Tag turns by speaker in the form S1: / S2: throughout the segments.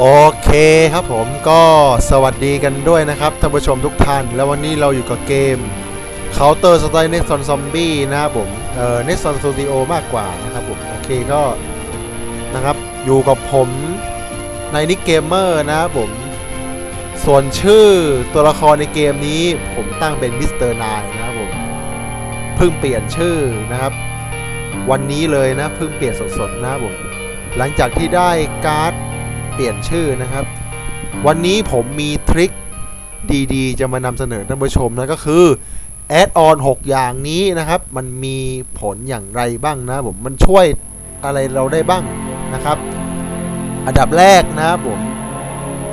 S1: โอเคครับผมก็สวัสดีกันด้วยนะครับท่านผู้ชมทุกท่าน แล้ววันนี้เราอยู่กับเกม Counter Strike Next on Zombie นะครับผมเอ่อ Next on Studio มากกว่านะครับผมโอเคก็นะครับอยู่กับผมในนิกเกมเมอร์นะครับผมส่วนชื่อตัวละครในเกมนี้ผมตั้งเป็นมิสเตอร์นายนะครับผมเพิ่งเปลี่ยนชื่อนะครับ วันนี้เลยนะเพิ่งเปลี่ยนสดๆนะครับผมหลังจากที่ได้การ์ด เปลี่ยนชื่อนะครับ วันนี้ผมมีทริคดีๆ จะมานำเสนอท่านผู้ชมนะก็คือแอดออน6อย่างนี้นะครับ มันมีผลอย่างไรบ้างนะผมมันช่วยอะไรเราได้บ้างนะครับ อันดับแรกนะครับผม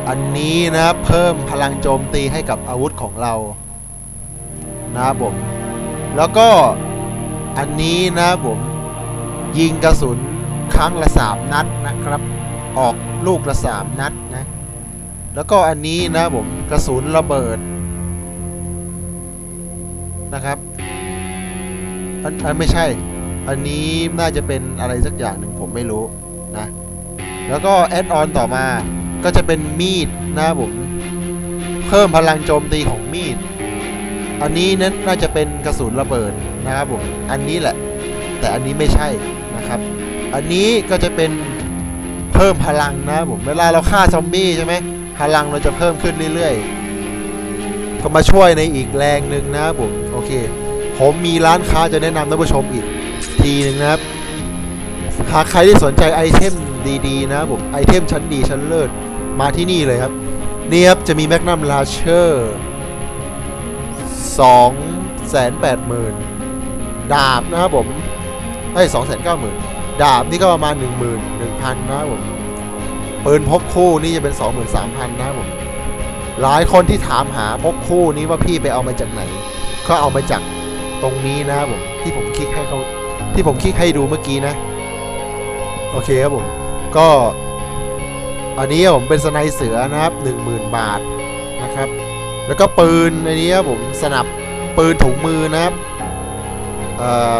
S1: อันนี้นะครับเพิ่มพลังโจมตีให้กับอาวุธของเรานะครับผมแล้วก็อันนี้นะครับผมยิงกระสุนครั้งละ 3 นัดนะครับออก ลูกละสามนัดนะ แล้วก็อันนี้นะผมกระสุนระเบิดนะครับอันอันไม่ใช่ อันนี้น่าจะเป็นอะไรสักอย่างหนึ่งผมไม่รู้นะ แล้วก็แอดออนต่อมาก็จะเป็นมีดนะผมเพิ่มพลังโจมตีของมีด อันนี้นั้นน่าจะเป็นกระสุนระเบิดนะครับผม อันนี้แหละ แต่อันนี้ไม่ใช่นะครับ อันนี้ก็จะเป็น เพิ่มพลังนะผมเวลาเราฆ่าซอมบี้ใช่ไหมพลังเราจะเพิ่มขึ้นเรื่อยๆ ก็มาช่วยในอีกแรงหนึ่งนะผมโอเค ผมมีร้านค้าจะแนะนำท่านผู้ชมอีกทีหนึ่งนะครับ หากใครที่สนใจไอเทมดีๆ นะผมไอเทมชั้นดีชั้นเลิศมาที่นี่เลยครับ นี่ครับจะมีแมกนัมลาเชอร์สองแสนแปดหมื่นดาบนะครับผมไอ้สองแสนเก้าหมื่น ดาบนี่ก็ประมาณ 1 1 0 0 0นะครับผมปืนพกคู่นี่จะเป็น 23,000นะครับผมหลายคนที่ถามหาพกคู่นี้ว่าพี่ไปเอามาจากไหน ก็เอามาจากตรงนี้นะครับผมที่ผมคลิกให้เขาที่ผมคลิกให้ดูเมื่อกี้นะ โอเคครับผมก็อันนี้ผมเป็นสไนเสือนะครับ 10,000 บาทนะครับ แล้วก็ปืนอันนี้ครับผมสนับปืนถุงมือนะครับเอ่อ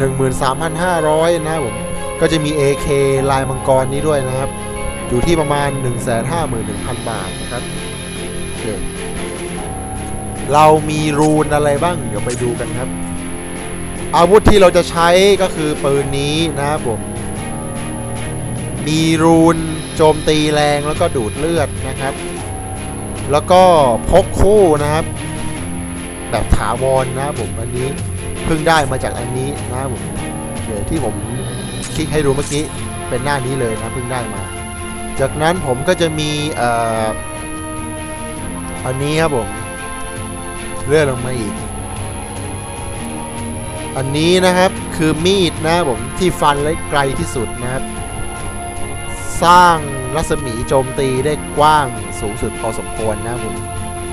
S1: 13,500 นะครับผม ก็จะมี AK ลายมังกรนี้ด้วยนะครับ อยู่ที่ประมาณ 151,000 บาทนะครับเเรามีรูนอะไรบ้าง เดี๋ยวไปดูกันครับ อาวุธที่เราจะใช้ก็คือปืนนี้นะครับผม มีรูนโจมตีแรงแล้วก็ดูดเลือดนะครับ แล้วก็พกคู่นะครับ แบบถาวรนะครับผมอันนี้ เพิ่งได้มาจากอันนี้นะครับผมเดี๋ยวที่ผมคลิกให้ดูเมื่อกี้เป็นหน้านี้เลยนะเพิ่งได้มา จากนั้นผมก็จะมีอันนี้ครับผมเลื่อนลงมาอีก อันนี้นะครับคือมีดนะผมที่ฟันและไกลที่สุดนะครับ สร้างรัศมีโจมตีได้กว้างสูงสุดพอสมควรนะผม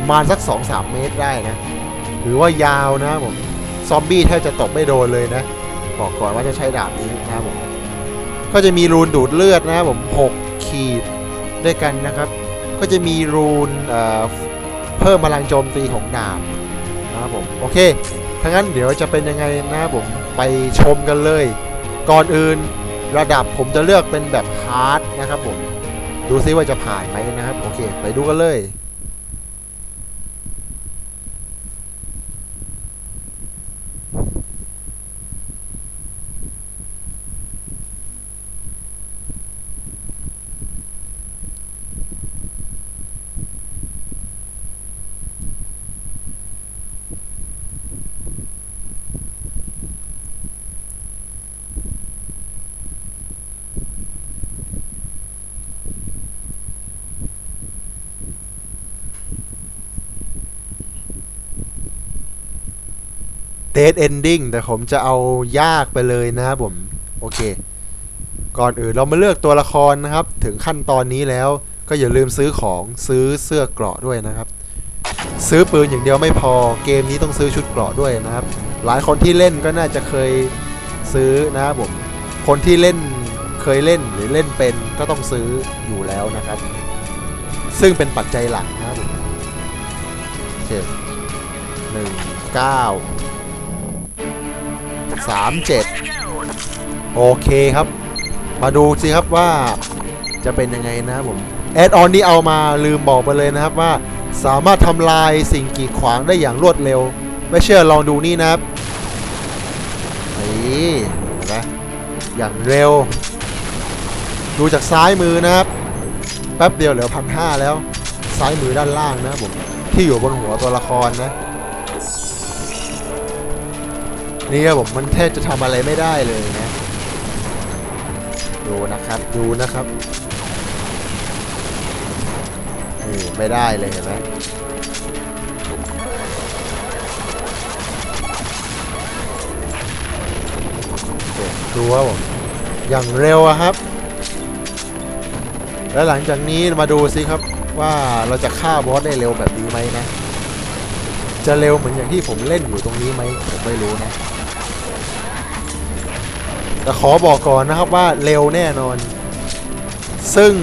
S1: มาสัก 2-3 เมตรได้นะ หรือว่ายาวนะผม ซอมบี้แทบจะตบไม่โดนเลยนะ บอกก่อนว่าจะใช้ดาบนี้นะครับผมก็จะมีรูนดูดเลือดนะครับผม6ขีดด้วยกันนะครับ ก็จะมีรูนเเพิ่มพลังโจมตีของดาบนะครับผมโอเคถ้างั้นเดี๋ยวจะเป็นยังไงนะครับผมไปชมกันเลย ก่อนอื่นระดับผมจะเลือกเป็นแบบฮาร์ดนะครับผมดูซิว่าจะผ่านไหมนะครับ โอเค ไปดูกันเลย เดเอนดิ้งแต่ผมจะเอายากไปเลยนะครับผม โอเค ก่อนอื่นเรามาเลือกตัวละครนะครับ ถึงขั้นตอนนี้แล้ว ก็อย่าลืมซื้อของซื้อเสื้อเกราะด้วยนะครับ ซื้อปืนอย่างเดียวไม่พอเกมนี้ต้องซื้อชุดเกราะด้วยนะครับ หลายคนที่เล่นก็น่าจะเคยซื้อนะครับผม คนที่เล่นเคยเล่นหรือเล่นเป็นก็ต้องซื้ออยู่แล้วนะครับ ซึ่งเป็นปัจจัยหลักนะครับผมโอเคหนึ่งเก้า สามเจ็ดโอเคครับ มาดูสิครับว่าจะเป็นยังไงนะครับผมแอดออนที่เอามาลืมบอกไปเลยนะครับว่า สามารถทำลายสิ่งกีดขวางได้อย่างรวดเร็ว ไม่เชื่อลองดูนี่นะครับนี่นไหมอย่างเร็ว ดูจากซ้ายมือนะครับแป๊บเดียวเหลือพันห้าแล้ว ซ้ายมือด้านล่างนะผมที่อยู่บนหัวตัวละครนะ นี่ครับผมมันแทบจะทำอะไรไม่ได้เลยนะ ดูนะครับดูนะครับนี่ไม่ได้เลยเห็นไหมดูครับผมอย่างเร็วอะครับ แล้วหลังจากนี้มาดูสิครับว่าเราจะฆ่าบอสได้เร็วแบบนี้ไหมนะ จะเร็วเหมือนอย่างที่ผมเล่นอยู่ตรงนี้ไหมผมไม่รู้นะ แต่ขอบอกก่อนนะครับว่าเร็วแน่นอน ซึ่ง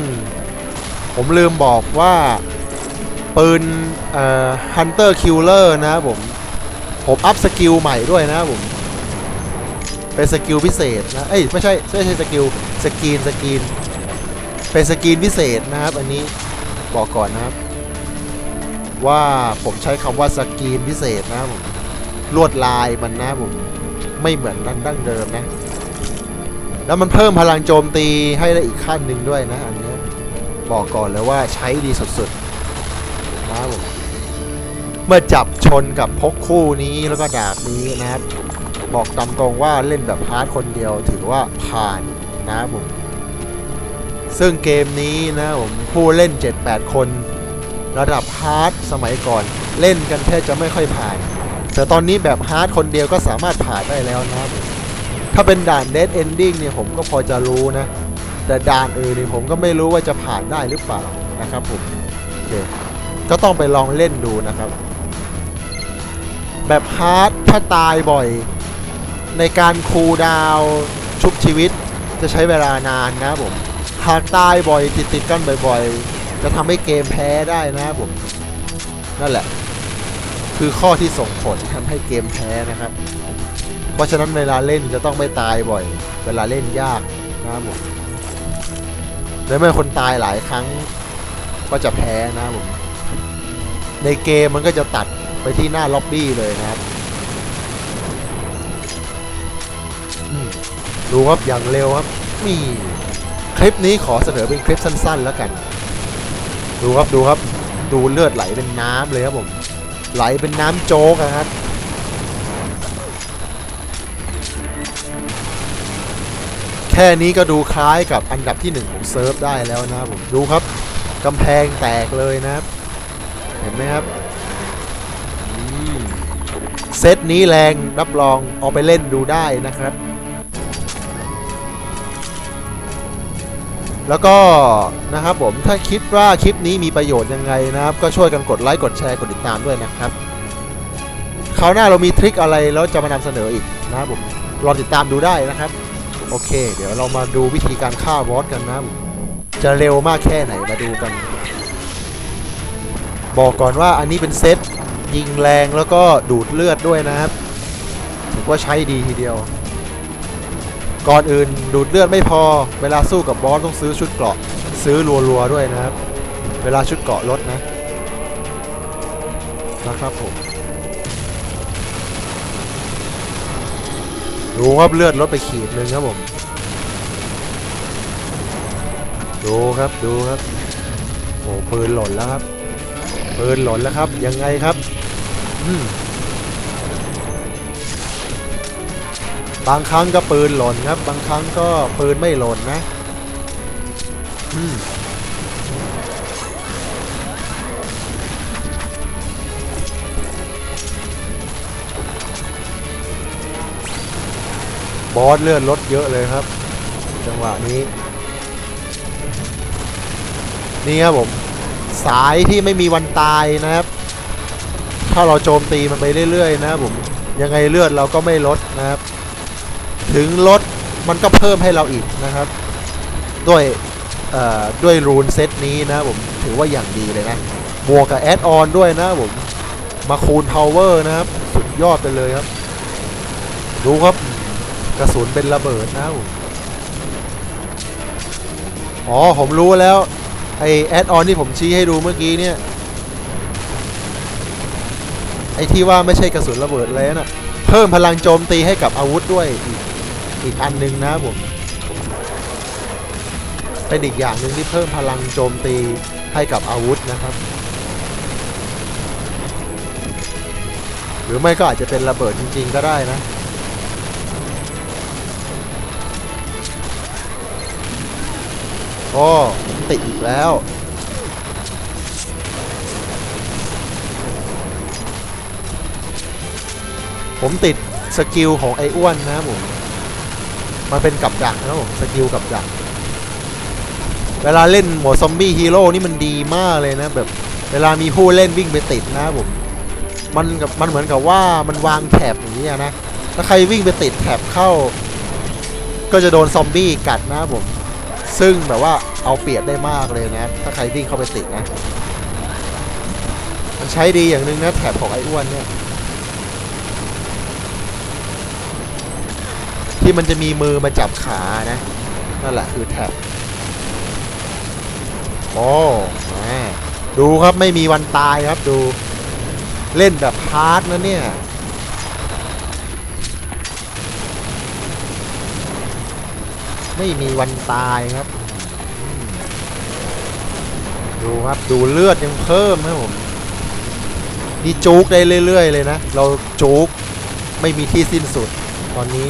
S1: ผมลืมบอกว่า ปืนเอ่อ Hunter Killer นะครับผม ผมอัพสกิลใหม่ด้วยนะครับผม เป็นสกิลพิเศษนะ เอ้ย ไม่ใช่ ไม่ใช่สกิล สกีน สกีน เป็นสกีนพิเศษนะครับ อันนี้บอกก่อนนะครับ ว่าผมใช้คำว่าสกีนพิเศษนะครับผมลวดลายมันนะผม ไม่เหมือนดั้งเดิมนะ แล้วมันเพิ่มพลังโจมตีให้ได้อีกขั้นหนึ่งด้วยนะอันนี้บอกก่อนเลยว่าใช้ดีสุดๆนะผมเมื่อจับชนกับพกคู่นี้แล้วก็ดาบนี้นะครับ บอกตามตรงว่าเล่นแบบฮาร์ดคนเดียวถือว่าผ่านนะผมซึ่งเกมนี้นะผมผู้เล่น 7-8 คน ระดับฮาร์ดสมัยก่อนเล่นกันแทบจะไม่ค่อยผ่าน แต่ตอนนี้แบบฮาร์ดคนเดียวก็สามารถผ่านได้แล้วนะครับผม ถ้าเป็นด่าน Dead Ending เนี่ยผมก็พอจะรู้นะ แต่ด่านอื่นเนี่ยผมก็ไม่รู้ว่าจะผ่านได้หรือเปล่านะครับผมโอเคก็ต้องไปลองเล่นดูนะครับ แบบฮาร์ดถ้าตายบ่อย ในการคูลดาวชุบชีวิตจะใช้เวลานานนะผมหากตายบ่อยติดติดกันบ่อยๆ จะทำให้เกมแพ้ได้นะผม นั่นแหละ คือข้อที่ส่งผลทำให้เกมแพ้นะครับ เพราะฉะนั้นเวลาเล่นจะต้องไม่ตายบ่อย เวลาเล่นยากนะครับผมและเมื่อคนตายหลายครั้งก็จะแพ้นะครับผม ในเกมมันก็จะตัดไปที่หน้าล็อบบี้เลยนะครับดูครับอย่างเร็วครับนี่คลิปนี้ขอเสนอเป็นคลิปสั้น ๆ แล้วกัน ดูครับดูครับ ดูเลือดไหลเป็นน้ำเลยครับผม ไหลเป็นน้ำโจ๊กอะครับ แค่นี้ก็ดูคล้ายกับอันดับที่หนึ่งของเซิร์ฟได้แล้วนะครับผมดูครับกำแพงแตกเลยนะครับ เห็นไหมครับเซตนี้แรงรับรองเอาไปเล่นดูได้นะครับ แล้วก็นะครับผมถ้าคิดว่าคลิปนี้มีประโยชน์ยังไงนะครับ ก็ช่วยกันกดไลค์กดแชร์กดติดตามด้วยนะครับคราวหน้าเรามีทริคอะไรแล้วจะมานำเสนออีกนะครับผมรอติดตามดูได้นะครับ โอเค เดี๋ยวเรามาดูวิธีการฆ่าบอสกันนะ จะเร็วมากแค่ไหนมาดูกัน บอกก่อนว่าอันนี้เป็นเซตยิงแรงแล้วก็ดูดเลือดด้วยนะครับถือว่าใช้ดีทีเดียว ก่อนอื่นดูดเลือดไม่พอ เวลาสู้กับบอสต้องซื้อชุดเกราะซื้อรัวๆด้วยนะครับ เวลาชุดเกราะลดนะนะครับผม ดูครับเลือดลดไปขีดหนึ่งครับผม ดูครับดูครับ โอ้ปืนหล่นแล้วครับ ปืนหล่นแล้วครับ ยังไงครับบางครั้งก็ปืนหล่นครับ บางครั้งก็ปืนไม่หล่นนะ อืม บอสเลือดลดเยอะเลยครับ จังหวะนี้ นี่ครับผม สายที่ไม่มีวันตายนะครับ ถ้าเราโจมตีมันไปเรื่อยๆนะครับผมยังไงเลือดเราก็ไม่ลดนะครับ ถึงลดมันก็เพิ่มให้เราอีกนะครับ ด้วยด้วยรูนเซตนี้นะผมถือว่าอย่างดีเลยนะบวกกับแอดออนด้วยนะผมมาคูณพาวเวอร์นะครับ สุดยอดไปเลยครับ ดูครับ กระสุนเป็นระเบิดนะผมอ๋อ ผมรู้แล้ว ไอแอดออนที่ผมชี้ให้ดูเมื่อกี้เนี่ย ไอที่ว่าไม่ใช่กระสุนระเบิดเลยน่ะ เพิ่มพลังโจมตีให้กับอาวุธด้วยอีกอีกอันหนึงนะผมเป็นอีกอย่างหนึ่งที่เพิ่มพลังโจมตีให้กับอาวุธนะครับ หรือไม่ก็อาจจะเป็นระเบิดจริง ๆ ก็ได้นะ โอ้ติดอีกแล้ว ผมติดสกิลของไอ้อ้วนนะผม มันเป็นกับดักนะผมสกิลกับดัก เวลาเล่นโหมดซอมบี้ฮีโร่นี่มันดีมากเลยนะแบบเวลามีผู้เล่นวิ่งไปติดนะผม มันกับมันเหมือนกับว่ามันวางแถบอย่างนี้นะ ถ้าใครวิ่งไปติดแถบเข้า ก็จะโดนซอมบี้กัดนะผม ซึ่งแบบว่าเอาเปรียบได้มากเลยนะ ถ้าใครวิ่งเข้าไปติดนะ มันใช้ดีอย่างหนึงนะแถบของไอ้อ้วนเนี่ย ที่มันจะมีมือมาจับขานะ นั่นแหละคือแท็บโอ้แหมดูครับไม่มีวันตายครับดู เล่นแบบฮาร์ดนะเนี่ย ไม่มีวันตายครับ ดูครับดูเลือดยังเพิ่มนะผมนี่จุกได้เรื่อย ๆ เลยนะ เราจุกไม่มีที่สิ้นสุดตอนนี้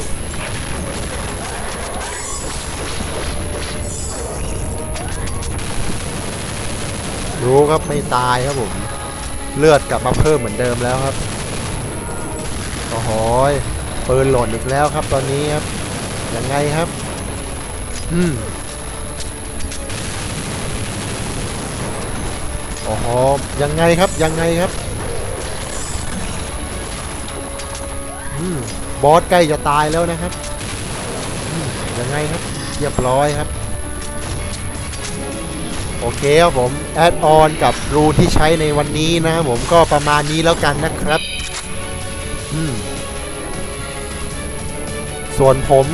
S1: รู้ครับไม่ตายครับผมเลือดกลับมาเพิ่มเหมือนเดิมแล้วครับโอ้โหปืนหล่นอีกแล้วครับตอนนี้ครับยังไงครับ อืมโอ้โหยังไงครับยังไงครับอืมบอสใกล้จะตายแล้วนะครับยังไงครับเรียบร้อยครับ โอเคครับผม แอดออนกับรูที่ใช้ในวันนี้นะครับผมก็ประมาณนี้แล้วกันนะครับ อืม ส่วนผม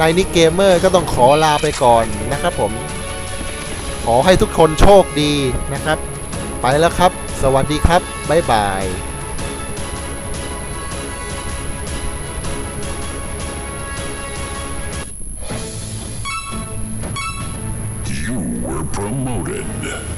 S1: นายนิกเกมเมอร์ก็ต้องขอลาไปก่อนนะครับผม ขอให้ทุกคนโชคดีนะครับ ไปแล้วครับ สวัสดีครับ บ๊ายบาย promoted.